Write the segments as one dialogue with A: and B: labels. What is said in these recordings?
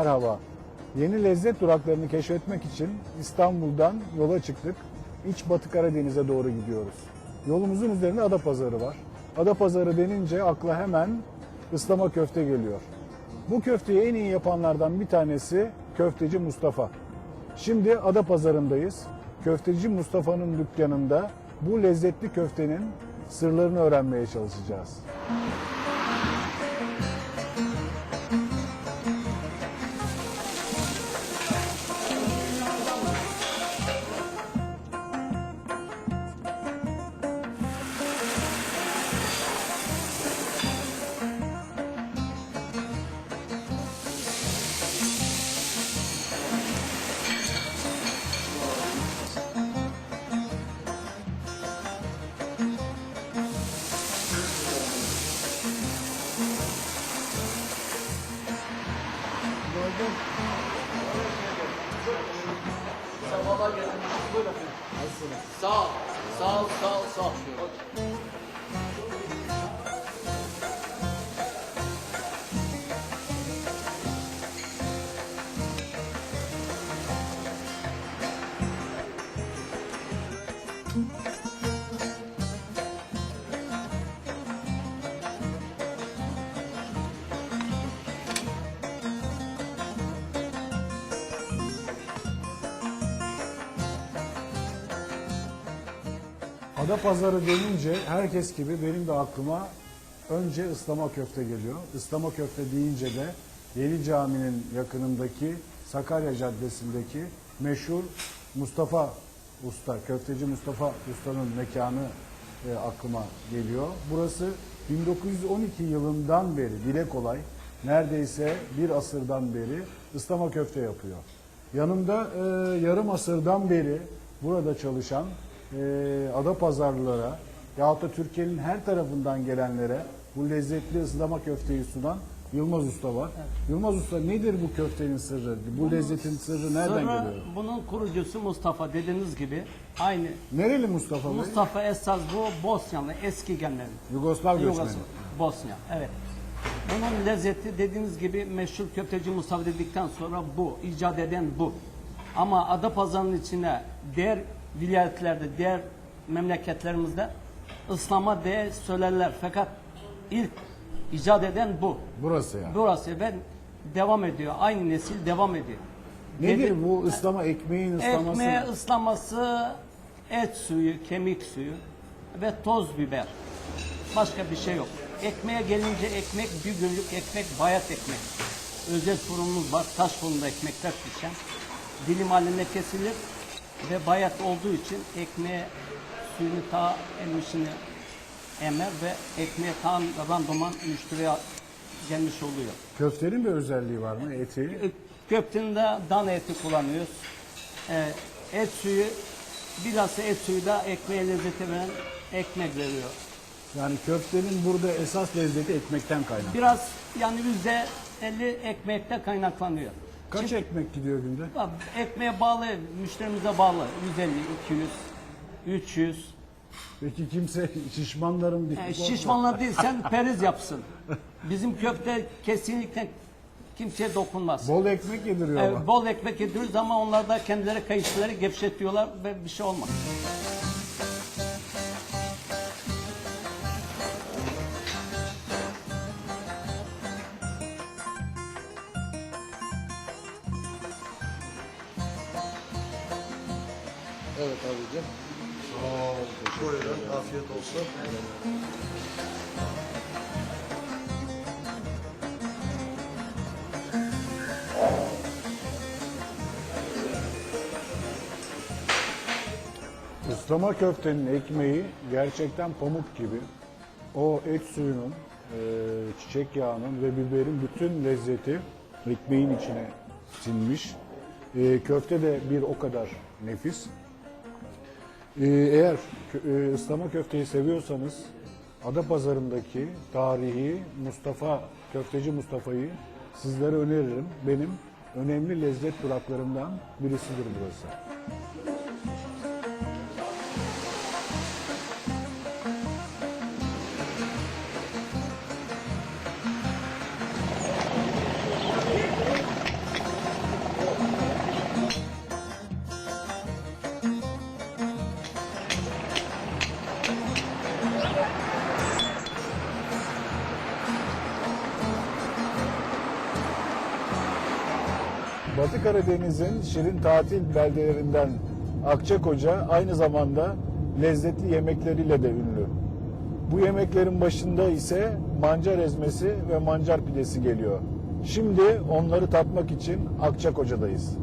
A: Merhaba. Yeni lezzet duraklarını keşfetmek için İstanbul'dan yola çıktık. İç Batı Karadeniz'e doğru gidiyoruz. Yolumuzun üzerinde Adapazarı var. Adapazarı denince akla hemen ıslama köfte geliyor. Bu köfteyi en iyi yapanlardan bir tanesi köfteci Mustafa. Şimdi Adapazarı'ndayız. Köfteci Mustafa'nın dükkanında bu lezzetli köftenin sırlarını öğrenmeye çalışacağız. Adapazarı denince herkes gibi benim de aklıma önce ıslama köfte geliyor. Islama köfte deyince de Yeni Cami'nin yakınındaki Sakarya Caddesi'ndeki meşhur Mustafa Usta, köfteci Mustafa Usta'nın mekanı e, aklıma geliyor. Burası 1912 yılından beri dile kolay neredeyse bir asırdan beri ıslama köfte yapıyor. Yanında e, yarım asırdan beri burada çalışan e, ada pazarlılara yahut da Türkiye'nin her tarafından gelenlere bu lezzetli ıslama köfteyi sunan Yılmaz Usta var. Yılmaz Usta nedir bu köftenin sırrı? Bu lezzetin sırrı nereden
B: Sonra
A: geliyor?
B: bunun kurucusu Mustafa dediğiniz gibi aynı.
A: Nereli Mustafa Bey?
B: Mustafa esas bu Bosnalı eski genleri.
A: Yugoslav göçmeni.
B: Bosnya, evet. Bunun lezzeti dediğiniz gibi meşhur köfteci Mustafa dedikten sonra bu, icat eden bu. Ama Adapazarı'nın içine diğer vilayetlerde, diğer memleketlerimizde ıslama diye söylerler. Fakat ilk icat eden bu.
A: Burası yani.
B: Burası ben devam ediyor. Aynı nesil devam ediyor.
A: Nedir
B: Dedi-
A: bu ıslama ekmeğin ıslaması?
B: Ekmeğe ıslaması et suyu, kemik suyu ve toz biber. Başka bir şey yok. Ekmeğe gelince ekmek bir günlük ekmek, bayat ekmek. Özel fırınımız var, taş fırında ekmekler pişen. Dilim halinde kesilir ve bayat olduğu için ekmeğe suyunu ta emişini emer ve ekmeğe tam randıman müşteriye gelmiş oluyor.
A: Köftenin bir özelliği var mı eti?
B: Köftenin dana eti kullanıyoruz. Ee, et suyu, bilhassa et suyu da ekmeğe lezzeti veren ekmek veriyor.
A: Yani köftenin burada esas lezzeti ekmekten kaynaklı.
B: Biraz yani yüzde 50 ekmekte kaynaklanıyor.
A: Kaç ekmek gidiyor günde?
B: Bak, Ekmeğe bağlı, müşterimize bağlı. 150, 200, 300.
A: Peki kimse şişmanların
B: Yani şişmanlar değil, sen periz yapsın. Bizim köfte kesinlikle kimseye dokunmaz.
A: Bol ekmek yediriyorlar.
B: Evet, bol ekmek yediriyoruz ama onlar da kendileri kayışları gevşetiyorlar ve bir şey olmaz.
A: Islama köftenin ekmeği gerçekten pamuk gibi. O et suyunun, e, çiçek yağının ve biberin bütün lezzeti ekmeğin içine sinmiş. E, köfte de bir o kadar nefis. E, eğer e, ıslama köfteyi seviyorsanız Adapazarı'ndaki tarihi Mustafa, köfteci Mustafa'yı sizlere öneririm. Benim önemli lezzet duraklarımdan birisidir burası. Batı Karadeniz'in şirin tatil beldelerinden Akçakoca aynı zamanda lezzetli yemekleriyle de ünlü. Bu yemeklerin başında ise mancar ezmesi ve mancar pidesi geliyor. Şimdi onları tatmak için Akçakoca'dayız.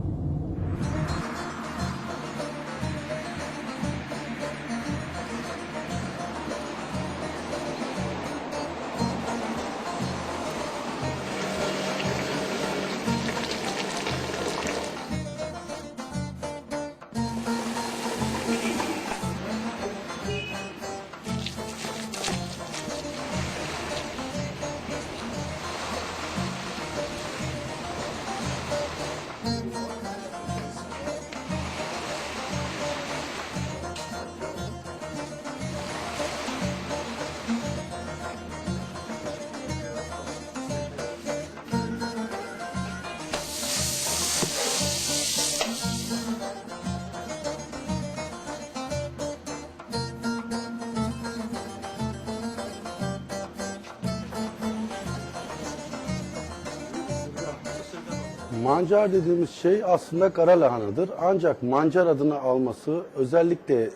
C: Mancar dediğimiz şey aslında kara lahanadır. Ancak mancar adını alması özellikle e,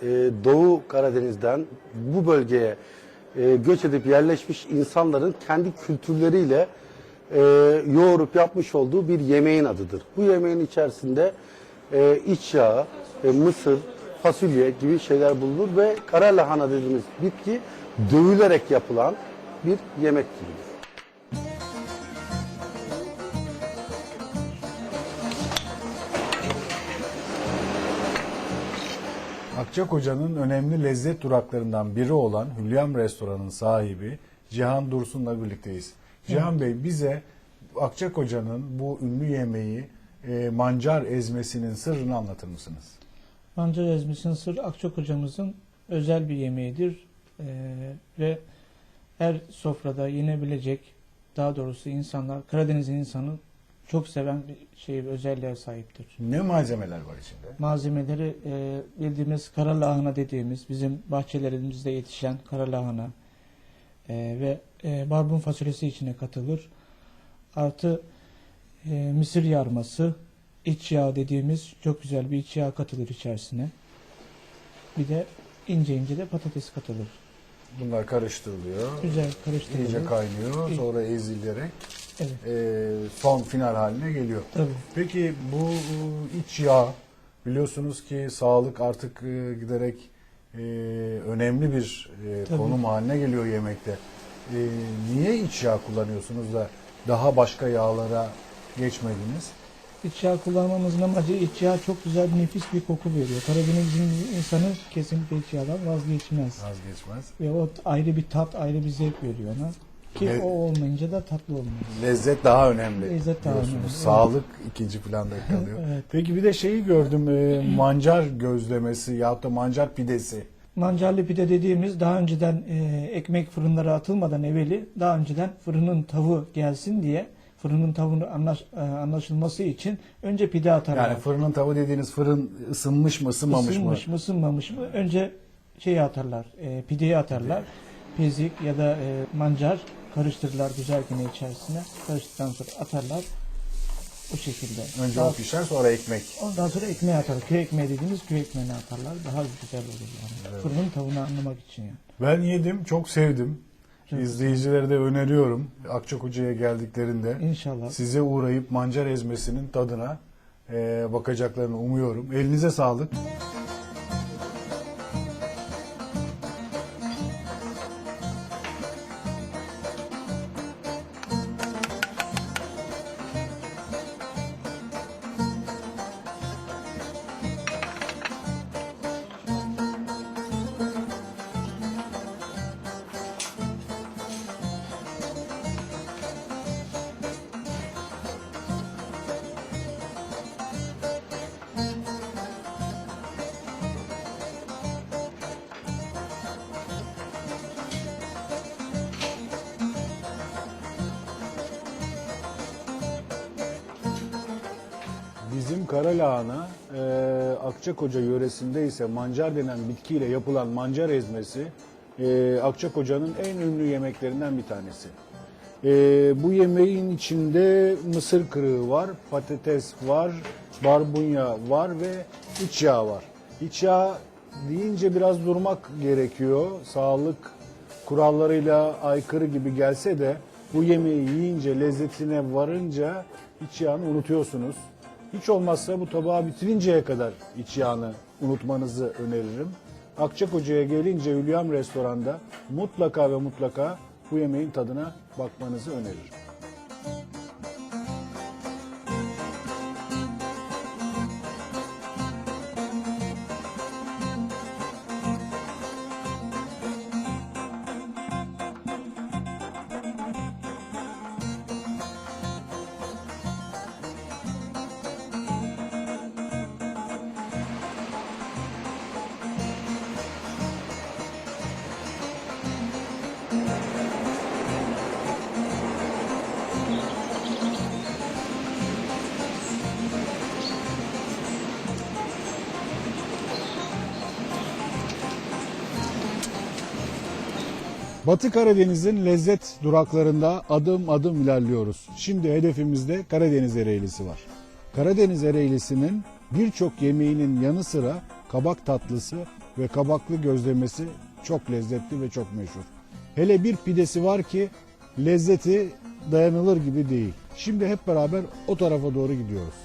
C: Doğu Karadeniz'den bu bölgeye e, göç edip yerleşmiş insanların kendi kültürleriyle e, yoğurup yapmış olduğu bir yemeğin adıdır. Bu yemeğin içerisinde e, iç yağı, e, mısır, fasulye gibi şeyler bulunur ve kara lahana dediğimiz bitki dövülerek yapılan bir yemek türüdür.
A: Akçakoca'nın önemli lezzet duraklarından biri olan Hülyam Restoran'ın sahibi Cihan Dursun'la birlikteyiz. Cihan Bey bize Akçakoca'nın bu ünlü yemeği e, mancar ezmesinin sırrını anlatır mısınız?
D: Mancar ezmesinin sırrı Akçok hocamızın özel bir yemeğidir. Ee, ve her sofrada yenebilecek, daha doğrusu insanlar, Karadeniz'in insanı çok seven bir şey, özelliğe sahiptir.
A: Ne malzemeler var içinde?
D: Malzemeleri e, bildiğimiz kara lahana dediğimiz, bizim bahçelerimizde yetişen kara lahana e, ve e, barbun fasulyesi içine katılır. Artı e, mısır yarması, iç yağ dediğimiz çok güzel bir iç yağ katılır içerisine. Bir de ince ince de patates katılır.
A: Bunlar karıştırılıyor.
D: Güzel karıştırılır.
A: İyice kaynıyor. Sonra ezilerek
D: Evet.
A: e, son final haline geliyor.
D: Tabii.
A: Peki bu iç yağ biliyorsunuz ki sağlık artık e, giderek e, önemli bir e,
D: Tabii.
A: konum haline geliyor yemekte. E, niye iç yağ kullanıyorsunuz da daha başka yağlara geçmediniz?
D: İç yağ kullanmamızın amacı iç yağ çok güzel nefis bir koku veriyor. Karadeniz'in insanı kesinlikle iç yağdan vazgeçmez.
A: Vazgeçmez.
D: Ve o ayrı bir tat, ayrı bir zevk veriyor ona. Ki
A: Evet.
D: o olmayınca da tatlı olmuyor.
A: Lezzet daha önemli.
D: Lezzet daha
A: diyorsunuz.
D: önemli,
A: Sağlık ikinci planda kalıyor.
D: Evet.
A: Peki bir de şeyi gördüm e, mancar gözlemesi yahut da mancar pidesi.
D: Mancarlı pide dediğimiz daha önceden e, ekmek fırınlara atılmadan evveli daha önceden fırının tavu gelsin diye fırının tavuğunu anlaş, e, anlaşılması için önce pide atarlar.
A: Yani fırının tavuğu dediğiniz fırın ısınmış mı ısınmamış
D: Isınmış
A: mı?
D: mı ısınmamış mı önce şeyi atarlar e, pideyi atarlar. Pezik ya da e, mancar karıştırırlar güzelken içerisine. Karıştıktan sonra atarlar. O şekilde.
A: Önce
D: Daha-
A: o pişer sonra ekmek.
D: Ondan sonra ekmeği atarlar. Köy ekmeği dediğimiz köy ekmeğini atarlar. Daha güzel olur yani. Fırının tavuğunu anlamak için yani.
A: Ben yedim, çok sevdim. İzleyicilere de öneriyorum. Akçakoca'ya geldiklerinde
D: İnşallah.
A: size uğrayıp mancar ezmesinin tadına e, bakacaklarını umuyorum. Elinize sağlık. Bizim kara lahana e, Akçakoca yöresinde ise mancar denen bitkiyle yapılan mancar ezmesi e, Akçakoca'nın en ünlü yemeklerinden bir tanesi. Ee, bu yemeğin içinde mısır kırığı var, patates var, barbunya var ve iç yağ var. İç yağ deyince biraz durmak gerekiyor. Sağlık kurallarıyla aykırı gibi gelse de bu yemeği yiyince, lezzetine varınca iç yağını unutuyorsunuz. Hiç olmazsa bu tabağı bitirinceye kadar iç yağını unutmanızı öneririm. Akçakoca'ya gelince Hülyam Restoran'da mutlaka ve mutlaka bu yemeğin tadına bakmanızı öneririm. Batı Karadeniz'in lezzet duraklarında adım adım ilerliyoruz. Şimdi hedefimizde Karadeniz Ereğlisi var. Karadeniz Ereğlisi'nin birçok yemeğinin yanı sıra kabak tatlısı ve kabaklı gözlemesi çok lezzetli ve çok meşhur. Hele bir pidesi var ki lezzeti dayanılır gibi değil. Şimdi hep beraber o tarafa doğru gidiyoruz.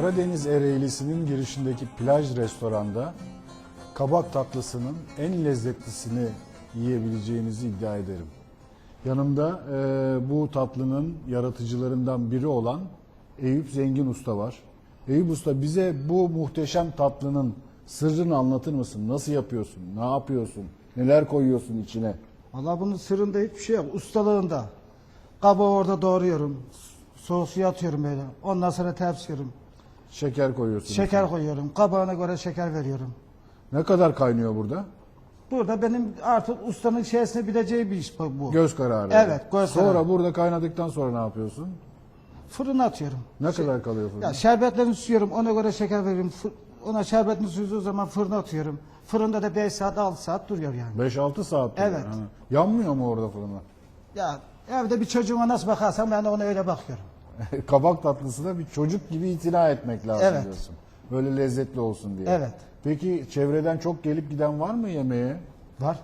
A: Karadeniz Ereğlisi'nin girişindeki plaj restoranda kabak tatlısının en lezzetlisini yiyebileceğinizi iddia ederim. Yanımda e, bu tatlının yaratıcılarından biri olan Eyüp Zengin Usta var. Eyüp Usta bize bu muhteşem tatlının sırrını anlatır mısın? Nasıl yapıyorsun? Ne yapıyorsun? Neler koyuyorsun içine?
E: Valla bunun sırrında hiçbir şey yok. Ustalığında. Kabağı orada doğruyorum. Sosu atıyorum böyle. Ondan sonra tepsiyorum.
A: Şeker koyuyorsun.
E: Şeker koyuyorum. Kabağına göre şeker veriyorum.
A: Ne kadar kaynıyor burada?
E: Burada benim artık ustanın şeysini bileceği bir iş bu.
A: Göz kararı.
E: Evet, göz
A: Sonra
E: kararı.
A: burada kaynadıktan sonra ne yapıyorsun?
E: Fırına atıyorum.
A: Ne kadar kalıyor fırında?
E: Ya şerbetlerini süzüyorum. Ona göre şeker veriyorum. Fır- Ona şerbetini süzdüğü zaman fırına atıyorum. Fırında da 5 saat 6 saat duruyor yani.
A: 5-6 saat. duruyor.
E: Evet.
A: Ha. Yanmıyor mu orada fırında?
E: Ya evde bir çocuğuma nasıl bakarsam ben de ona öyle bakıyorum.
A: Kabak tatlısına bir çocuk gibi itina etmek lazım
E: Evet.
A: diyorsun. Böyle lezzetli olsun diye.
E: Evet.
A: Peki çevreden çok gelip giden var mı yemeğe?
E: Var.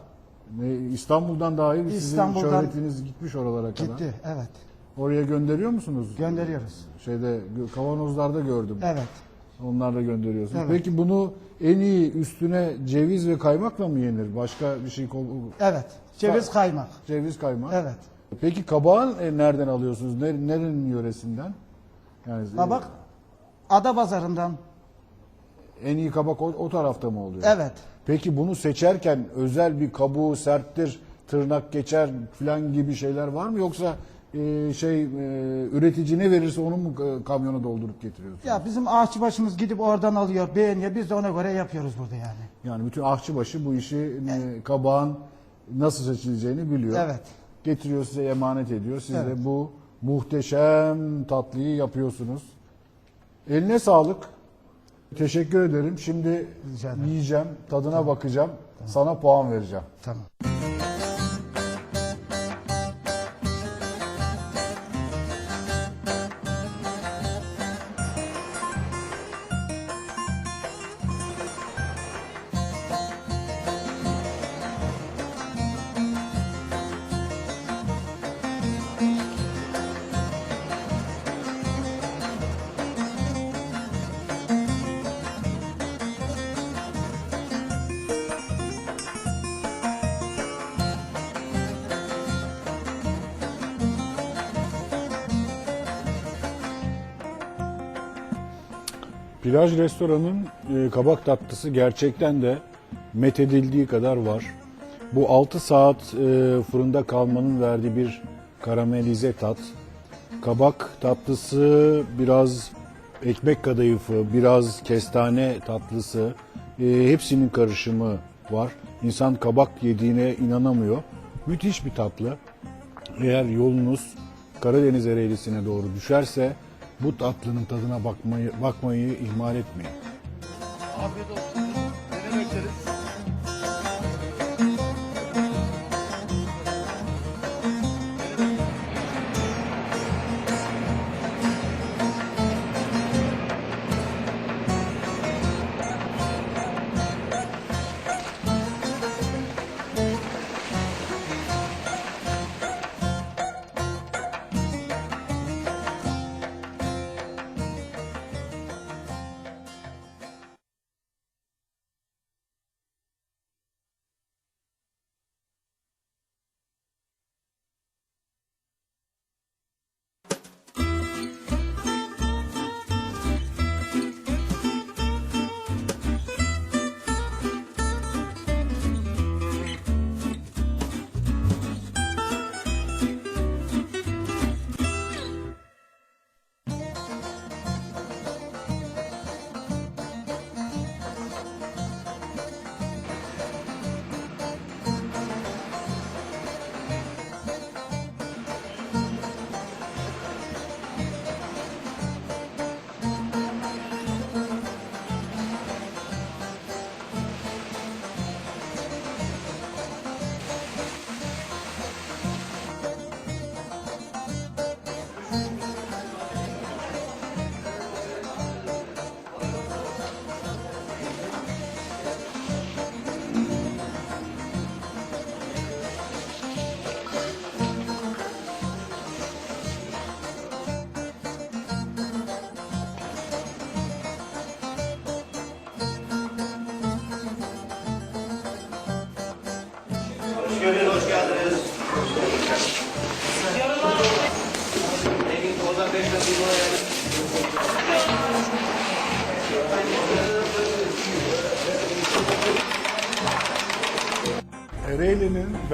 A: Ne, İstanbul'dan sizin
E: İstanbul'dan
A: şöhretiniz gitmiş oralara kadar.
E: Gitti. Evet.
A: Oraya gönderiyor musunuz?
E: Gönderiyoruz.
A: Şeyde kavanozlarda gördüm.
E: Evet.
A: Onlarla gönderiyorsunuz.
E: Evet.
A: Peki bunu en iyi üstüne ceviz ve kaymakla mı yenir? Başka bir şey kol-
E: Evet. Ceviz kaymak.
A: Ceviz kaymak.
E: Evet.
A: Peki kabağı e, nereden alıyorsunuz? Ner- Nerenin yöresinden? Yani e,
E: Kabak Ada pazarından.
A: en iyi kabak o, o tarafta mı oluyor?
E: Evet.
A: Peki bunu seçerken özel bir kabuğu serttir, tırnak geçer falan gibi şeyler var mı? Yoksa e, şey e, üretici ne verirse onu mu e, kamyona doldurup getiriyorsunuz?
E: Ya bizim ağaççıbaşımız gidip oradan alıyor, beğeniyor. Biz de ona göre yapıyoruz burada yani.
A: Yani bütün ahçıbaşı bu işi e, kabağın nasıl seçileceğini biliyor.
E: Evet.
A: Getiriyor size emanet ediyor. Siz
E: Evet.
A: de bu muhteşem tatlıyı yapıyorsunuz. Eline sağlık. Teşekkür ederim. Şimdi yiyeceğim, tadına bakacağım. Sana puan vereceğim.
E: Tamam.
A: Plaj restoranın e, kabak tatlısı gerçekten de methedildiği kadar var. Bu 6 saat e, fırında kalmanın verdiği bir karamelize tat. Kabak tatlısı biraz ekmek kadayıfı, biraz kestane tatlısı, e, hepsinin karışımı var. İnsan kabak yediğine inanamıyor. Müthiş bir tatlı. Eğer yolunuz Karadeniz Ereğlisi'ne doğru düşerse bu tatlının tadına bakmayı bakmayı ihmal etmeyin.
F: Afiyet olsun. Seni bekleriz.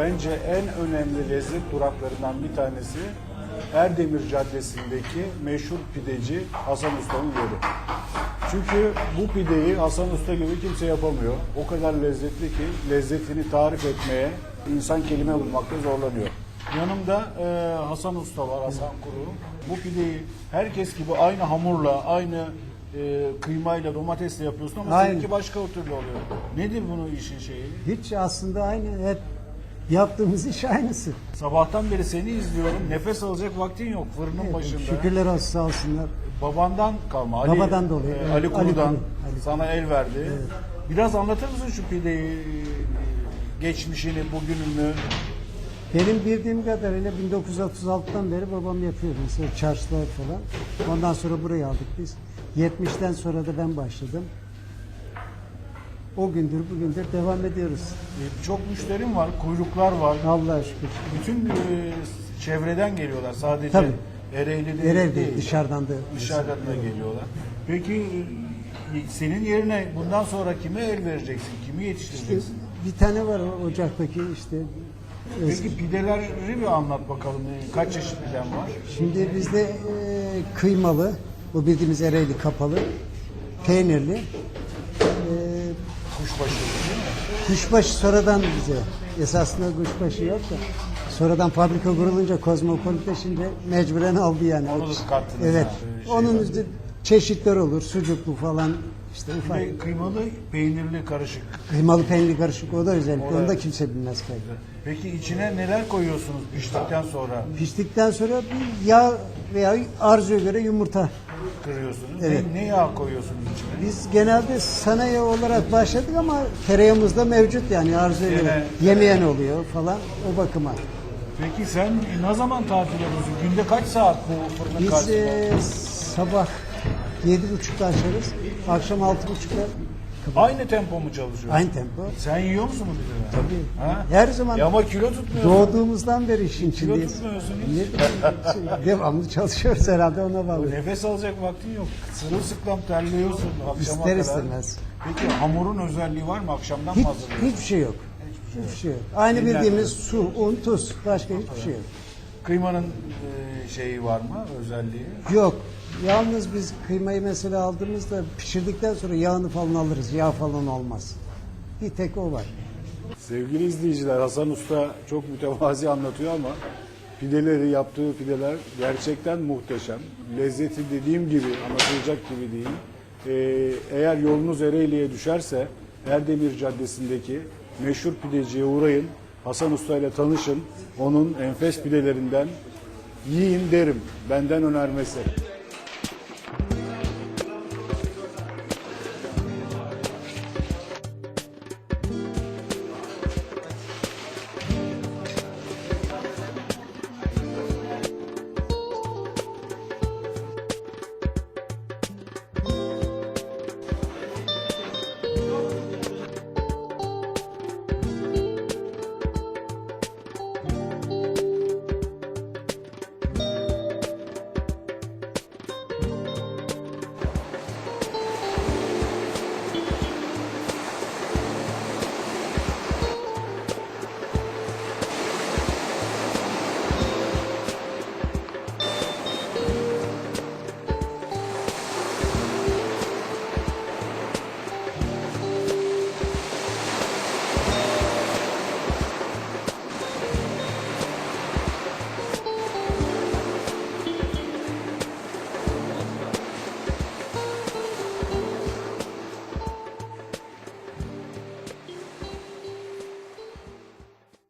A: Bence en önemli lezzet duraklarından bir tanesi Erdemir Caddesi'ndeki meşhur pideci Hasan Usta'nın yeri. Çünkü bu pideyi Hasan Usta gibi kimse yapamıyor. O kadar lezzetli ki lezzetini tarif etmeye insan kelime bulmakta zorlanıyor. Yanımda e, Hasan Usta var, Hasan Kuru. Bu pideyi herkes gibi aynı hamurla, aynı e, kıymayla, domatesle yapıyorsun ama
G: Aynen.
A: seninki başka türlü oluyor. Nedir bunun işin şeyi?
G: Hiç aslında aynı hep yaptığımız iş aynısı.
A: Sabahtan beri seni izliyorum. Nefes alacak vaktin yok fırının başında.
G: Şükürler olsun sağ olsunlar.
A: Babandan kalma. Ali,
G: Babadan dolayı,
A: e,
G: evet.
A: Ali
G: Ali
A: Kuru'dan
G: Kuru, Ali
A: sana el verdi. Biraz anlatır mısın şu pideyi, geçmişini, bugününü?
G: Benim bildiğim kadarıyla 1936'dan beri babam yapıyor mesela çarşılar falan. Ondan sonra burayı aldık biz. 70'ten sonra da ben başladım. O gündür bugündür devam ediyoruz.
A: E, Çok müşterim var, kuyruklar var.
G: Allah'a şükür.
A: Bütün e, çevreden geliyorlar. Sadece
G: Tabii.
A: Ereğli'de
G: Ereğli
A: değil.
G: dışarıdan da.
A: Dışarıdan da geliyorlar. Peki e, senin yerine bundan sonra kime el vereceksin? Kimi yetiştireceksin?
G: Bir tane var o ocaktaki işte. eski-
A: Peki pideleri bir anlat bakalım. E, Kaç çeşit piden var?
G: Şimdi bizde e, kıymalı, bu bildiğimiz ereğli kapalı, peynirli,
A: Kuşbaşı değil mi?
G: kuşbaşı sonradan bize, esasında kuşbaşı yok da, sonradan fabrika kurulunca kozmopolitleşince mecburen aldı yani.
A: Onu da kattınız
G: Evet,
A: yani, şey
G: onun
A: var.
G: çeşitler olur, sucuklu falan, işte ufak.
A: Ve kıymalı peynirli karışık.
G: Kıymalı peynirli karışık, o da özellikle,
A: O da-
G: onu da kimse bilmez kaydı.
A: Peki içine neler koyuyorsunuz piştikten sonra
G: Piştikten sonra bir yağ veya arzuya göre yumurta
A: kırıyorsunuz?
G: Evet.
A: Ne, ne yağ koyuyorsunuz içine?
G: Biz genelde sanayi olarak başladık ama tereyağımız da mevcut yani arzuya göre. Yemeyen oluyor falan o bakıma.
A: Peki sen ne zaman tatil yapıyorsun? Günde kaç saat bu fırının
G: Biz
A: karşısında?
G: e, sabah yedi buçukta açarız. Akşam altı buçukta
A: Aynı tempo mu çalışıyorsun?
G: Aynı tempo.
A: Sen yiyor musun bu pideleri?
G: Tabii.
A: Ha?
G: Her zaman
A: Ya ama kilo tutmuyorsun.
G: doğduğumuzdan beri işin
A: Kilo
G: içindeyiz.
A: tutmuyorsun hiç.
G: Ne- Devamlı çalışıyoruz herhalde ona bağlı.
A: Nefes alacak vaktin yok. Sırılsıklam terliyorsun akşama
G: İster
A: kadar.
G: istemez.
A: Peki hamurun özelliği var mı? Akşamdan
G: Hiç,
A: mı hazırlıyorsun?
G: hiçbir şey yok. Hiçbir şey yok. Aynı
A: Neden?
G: bildiğimiz su, un, tuz. Başka hiçbir şey yok.
A: Kıymanın e, şeyi var mı? Özelliği?
G: Yok. Yalnız biz kıymayı mesela aldığımızda pişirdikten sonra yağını falan alırız. Yağ falan olmaz. Bir tek o var.
A: Sevgili izleyiciler Hasan Usta çok mütevazi anlatıyor ama pideleri yaptığı pideler gerçekten muhteşem. Lezzeti dediğim gibi anlatılacak gibi değil. Ee, eğer yolunuz Ereğli'ye düşerse Erdemir Caddesi'ndeki meşhur pideciye uğrayın. Hasan Usta ile tanışın. Onun enfes pidelerinden yiyin derim. Benden önermesi.